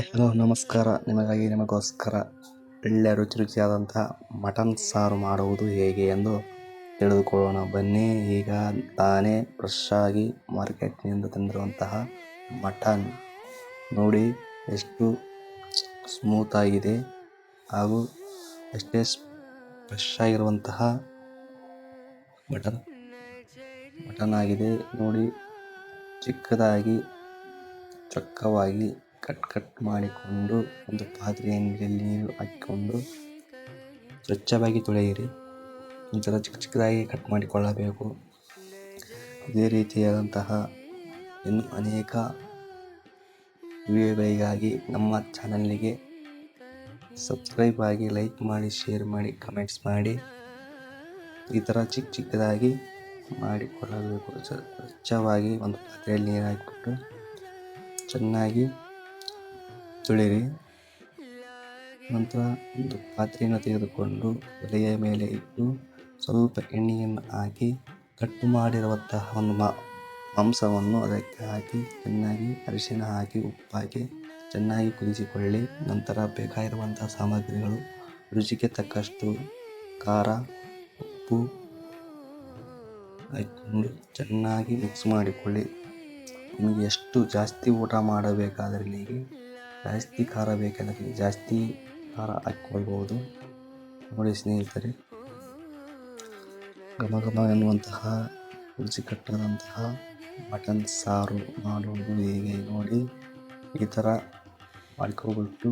Hello, ನಮಸ್ಕಾರ. ನಿಮಗಾಗಿ ನಿಮಗೋಸ್ಕರ ಒಳ್ಳೆಯ ರುಚಿ ರುಚಿಯಾದಂತಹ ಮಟನ್ ಸಾರು ಮಾಡುವುದು ಹೇಗೆ ಎಂದು ತಿಳಿದುಕೊಳ್ಳೋಣ. ಬನ್ನಿ, ಈಗ ತಾನೇ ಫ್ರೆಶ್ ಆಗಿ ಮಾರ್ಕೆಟ್ನಿಂದ ತಂದಿರುವಂತಹ ಮಟನ್. ನೋಡಿ, ಎಷ್ಟು ಸ್ಮೂತ್ ಆಗಿದೆ ಹಾಗೂ ಎಷ್ಟೇ ಫ್ರೆಶ್ ಆಗಿರುವಂತಹ ಮಟನ್ ಮಟನ್ ಆಗಿದೆ. ನೋಡಿ, ಚಿಕ್ಕದಾಗಿ, ಚೊಕ್ಕವಾಗಿ ಕಟ್ ಕಟ್ ಮಾಡಿಕೊಂಡು ಒಂದು ಪಾತ್ರೆಯಲ್ಲಿ ನೀರು ಹಾಕಿಕೊಂಡು ಸ್ವಚ್ಛವಾಗಿ ತೊಳೆಯಿರಿ. ಒಂಥರ ಚಿಕ್ಕ ಚಿಕ್ಕದಾಗಿ ಕಟ್ ಮಾಡಿಕೊಳ್ಳಬೇಕು. ಇದೇ ರೀತಿಯಾದಂತಹ ಇನ್ನು ಅನೇಕ ವಿಡಿಯೋಗಳಿಗಾಗಿ ನಮ್ಮ ಚಾನಲ್ಗೆ ಸಬ್ಸ್ಕ್ರೈಬ್ ಆಗಿ ಲೈಕ್ ಮಾಡಿ, ಶೇರ್ ಮಾಡಿ, ಕಮೆಂಟ್ಸ್ ಮಾಡಿ. ಈ ಥರ ಚಿಕ್ಕ ಚಿಕ್ಕದಾಗಿ ಮಾಡಿಕೊಳ್ಳಬೇಕು. ಸ್ವಚ್ಛವಾಗಿ ಒಂದು ಪಾತ್ರೆಯಲ್ಲಿ ನೀರು ಹಾಕಿಬಿಟ್ಟು ಚೆನ್ನಾಗಿ ತೊಳೆಯಿರಿ. ನಂತರ ಒಂದು ಪಾತ್ರೆಯನ್ನು ತೆಗೆದುಕೊಂಡು ಒಲೆಯ ಮೇಲೆ ಇಟ್ಟು ಸ್ವಲ್ಪ ಎಣ್ಣೆಯನ್ನು ಹಾಕಿ ಕಟ್ಟು ಮಾಡಿರುವಂತಹ ಒಂದು ಮಾಂಸವನ್ನು ಅದಕ್ಕೆ ಹಾಕಿ ಚೆನ್ನಾಗಿ ಅರಿಶಿನ ಹಾಕಿ ಉಪ್ಪು ಹಾಕಿ ಚೆನ್ನಾಗಿ ಕುದಿಸಿಕೊಳ್ಳಿ. ನಂತರ ಬೇಕಾಗಿರುವಂತಹ ಸಾಮಗ್ರಿಗಳು, ರುಚಿಗೆ ತಕ್ಕಷ್ಟು ಖಾರ, ಉಪ್ಪು ಹಾಕಿಕೊಂಡು ಚೆನ್ನಾಗಿ ಮಿಕ್ಸ್ ಮಾಡಿಕೊಳ್ಳಿ. ನಿಮಗೆ ಎಷ್ಟು ಜಾಸ್ತಿ ಊಟ ಮಾಡಬೇಕಾದ್ರೆ ನಿಮಗೆ ಜಾಸ್ತಿ ಖಾರ ಬೇಕೆಂದರೆ ಜಾಸ್ತಿ ಖಾರ ಹಾಕ್ಕೊಳ್ಬೋದು. ನೋಡಿ ಸ್ನೇಹಿತರೆ, ಘಮ ಘಮ ಎನ್ನುವಂತಹ ರುಚಿಕಟ್ಟಾದಂತಹ ಮಟನ್ ಸಾರು ಮಾಡುವುದು ಹೇಗೆ ನೋಡಿ ಈ ಥರ ಮಾಡ್ಕೊಬಿಟ್ಟು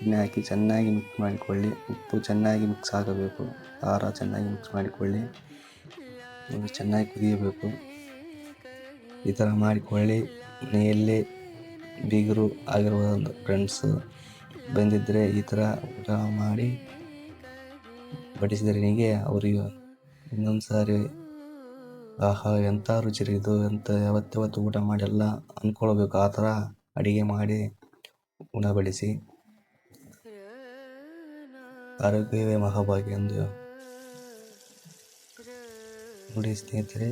ಎಣ್ಣೆ ಹಾಕಿ ಚೆನ್ನಾಗಿ ಮಿಕ್ಸ್ ಮಾಡಿಕೊಳ್ಳಿ. ಉಪ್ಪು ಚೆನ್ನಾಗಿ ಮಿಕ್ಸ್ ಆಗಬೇಕು, ಖಾರ ಚೆನ್ನಾಗಿ ಮಿಕ್ಸ್ ಮಾಡಿಕೊಳ್ಳಿ. ಚೆನ್ನಾಗಿ ಕುದಿಯಬೇಕು. ಈ ಥರ ಮಾಡಿಕೊಳ್ಳಿ, ಮನೆಯಲ್ಲೇ ಬೀಗರು ಆಗಿರುವ ಫ್ರೆಂಡ್ಸ್ ಬಂದಿದ್ದರೆ ಈ ಥರ ಊಟ ಮಾಡಿ ಬಡಿಸಿದರೆ ನಿಮಗೆ ಅವರಿಗೆ ಇನ್ನೊಂದು ಸಾರಿ, ಆಹಾ, ಎಂಥ ರುಚಿ ಇದು, ಎಂಥ ಯಾವತ್ತಾವತ್ತು ಊಟ ಮಾಡಿ ಎಲ್ಲ ಅಂದ್ಕೊಳ್ಬೇಕು. ಆ ಥರ ಅಡುಗೆ ಮಾಡಿ ಉಣಬಡಿಸಿ ಆರೋಗ್ಯವೇ ಮಹಾಭಾಗ್ಯ ಎಂದು ನೋಡಿ ಸ್ನೇಹಿತರೆ,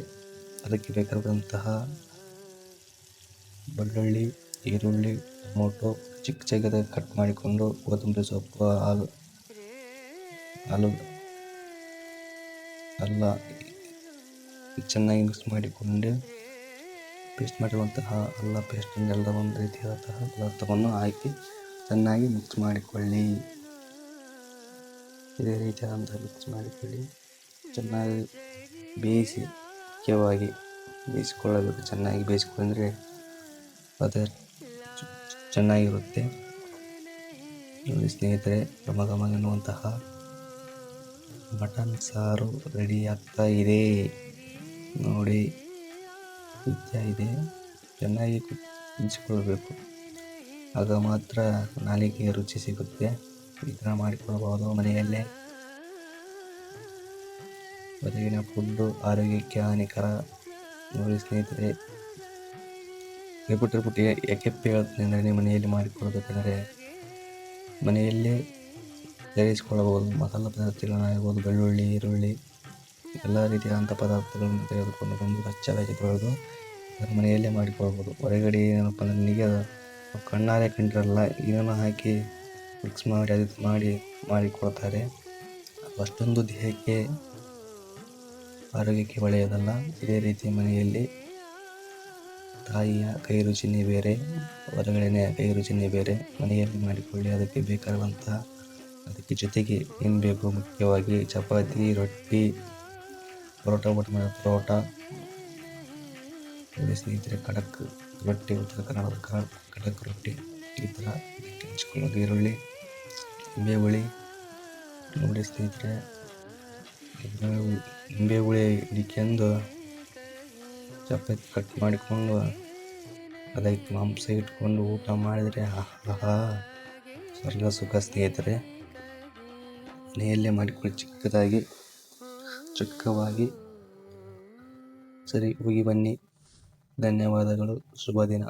ಅದಕ್ಕೆ ಬೇಕಾದಂತಹ ಬೆಳ್ಳುಳ್ಳಿ ಈರುಳ್ಳಿ ಟೊಮೊಟೊ ಚಿಕ್ಕ ಚಿಕ್ಕದಾಗಿ ಕಟ್ ಮಾಡಿಕೊಂಡು ಕೊತ್ತಂಬರಿ ಸೊಪ್ಪು, ಹಾಲು ಹಾಲು ಎಲ್ಲ ಚೆನ್ನಾಗಿ ಮಿಕ್ಸ್ ಮಾಡಿಕೊಂಡು ಪೇಸ್ಟ್ ಮಾಡಿರುವಂತಹ ಎಲ್ಲ ಪೇಸ್ಟನ್ನೆಲ್ಲ ಒಂದು ರೀತಿಯಾದಂತಹ ಪದಾರ್ಥವನ್ನು ಹಾಕಿ ಚೆನ್ನಾಗಿ ಮಿಕ್ಸ್ ಮಾಡಿಕೊಳ್ಳಿ. ಇದೇ ರೀತಿಯಾದಂತಹ ಮಿಕ್ಸ್ ಮಾಡಿಕೊಳ್ಳಿ. ಚೆನ್ನಾಗಿ ಬೇಯಿಸಿ ಮುಖ್ಯವಾಗಿ ಬೇಯಿಸಿಕೊಳ್ಳಬೇಕು. ಚೆನ್ನಾಗಿ ಬೇಯಿಸಿಕೊಂಡ್ರೆ ಅದು ಚೆನ್ನಾಗಿರುತ್ತೆ. ನೋಡಿ ಸ್ನೇಹಿತರೆ ಘಮ ಘಮ ಎನ್ನುವಂತಹ ಮಟನ್ ಸಾರು ರೆಡಿ ಆಗ್ತಾ ಇದೆ. ನೋಡಿ ಕುದಿತಾ ಇದೆ. ಚೆನ್ನಾಗಿ ಹಂಚಿಕೊಳ್ಬೇಕು ಆಗ ಮಾತ್ರ ನಾಲಿಗೆ ರುಚಿ ಸಿಗುತ್ತೆ. ಈ ಥರ ಮಾಡಿಕೊಳ್ಬೋದು ಮನೆಯಲ್ಲೇ. ಹೊರಗಿನ ಫುಡ್ಡು ಆರೋಗ್ಯಕ್ಕೆ ಹಾನಿಕರ. ನೋಡಿ ಸ್ನೇಹಿತರೆ ರಿಪುಟ್ ಬಿಟ್ಟು ಯಾಕೆ ಹೇಳ್ತೀನಿ ಅಂದರೆ ನೀವು ಮನೆಯಲ್ಲಿ ಮಾಡಿಕೊಳ್ಬೇಕಂದರೆ ಮನೆಯಲ್ಲೇ ತಯಾರಿಸಿಕೊಳ್ಳಬಹುದು ಮಸಾಲ ಪದಾರ್ಥಗಳನ್ನಾಗಿರ್ಬೋದು ಬೆಳ್ಳುಳ್ಳಿ, ಈರುಳ್ಳಿ, ಎಲ್ಲ ರೀತಿಯಾದಂಥ ಪದಾರ್ಥಗಳನ್ನು ತೆಗೆದುಕೊಂಡು ಬಂದು ಸ್ವಚ್ಛವಾಗಿ ತೊಳೆದು ಮನೆಯಲ್ಲೇ ಮಾಡಿಕೊಳ್ಬೋದು. ಹೊರಗಡೆ ಏನಪ್ಪ ಅಂದರೆ ನಿಮಗೆ ಕಣ್ಣಾರೆ ಕಂಡಿರಲ್ಲ ಏನನ್ನು ಹಾಕಿ ಮಿಕ್ಸ್ ಮಾಡಿ, ಅದು ಮಾಡಿ ಮಾಡಿಕೊಡ್ತಾರೆ ಅಷ್ಟೊಂದು ದೇಹಕ್ಕೆ ಆರೋಗ್ಯಕ್ಕೆ ಒಳ್ಳೆಯದಲ್ಲ. ಇದೇ ರೀತಿ ಮನೆಯಲ್ಲಿ ತಾಯಿಯ ಕೈ ರುಚಿನೇ ಬೇರೆ, ಹೊರಗಡೆನೆ ಕೈ ರುಚಿನೇ ಬೇರೆ. ಮನೆಯಲ್ಲಿ ಮಾಡಿಕೊಳ್ಳಿ, ಅದಕ್ಕೆ ಬೇಕಾದಂತಹ, ಅದಕ್ಕೆ ಜೊತೆಗೆ ಏನು ಬೇಕು? ಮುಖ್ಯವಾಗಿ ಚಪಾತಿ, ರೊಟ್ಟಿ, ಪರೋಟ ಊಟ ಪರೋಟ. ಸ್ನೇಹಿತರೆ, ಖಡಕ್ ರೊಟ್ಟಿ, ಉತ್ತರ ಕನ್ನಡದ ಖಡಕ್ ರೊಟ್ಟಿ. ಈ ಥರ ಹಂಚ್ಕೊಳ್ಳೋದು ಈರುಳ್ಳಿ ನಿಂಬೆ ಹುಳಿ ನೋಡಿ ಸ್ನೇಹಿತರೆ ನಿಂಬೆ ಹುಳಿ ಹಿಡ್ಕೊಂಡು ಚಪಾತಿ ಕಟ್ ಮಾಡಿಕೊಂಡು ಅದಕ್ಕೆ ಮಾಂಸ ಇಟ್ಕೊಂಡು ಊಟ ಮಾಡಿದರೆ ಆಹಾ. ಸ್ವರ್ಗ, ಸುಖ, ಸ್ನೇಹಿತರೆ. ಮನೆಯಲ್ಲೇ ಮಾಡಿಕೊಂಡು ಚಿಕ್ಕದಾಗಿ, ಚಿಕ್ಕವಾಗಿ ಸರಿ, ಹೋಗಿ ಬನ್ನಿ. ಧನ್ಯವಾದಗಳು. ಶುಭ ದಿನ.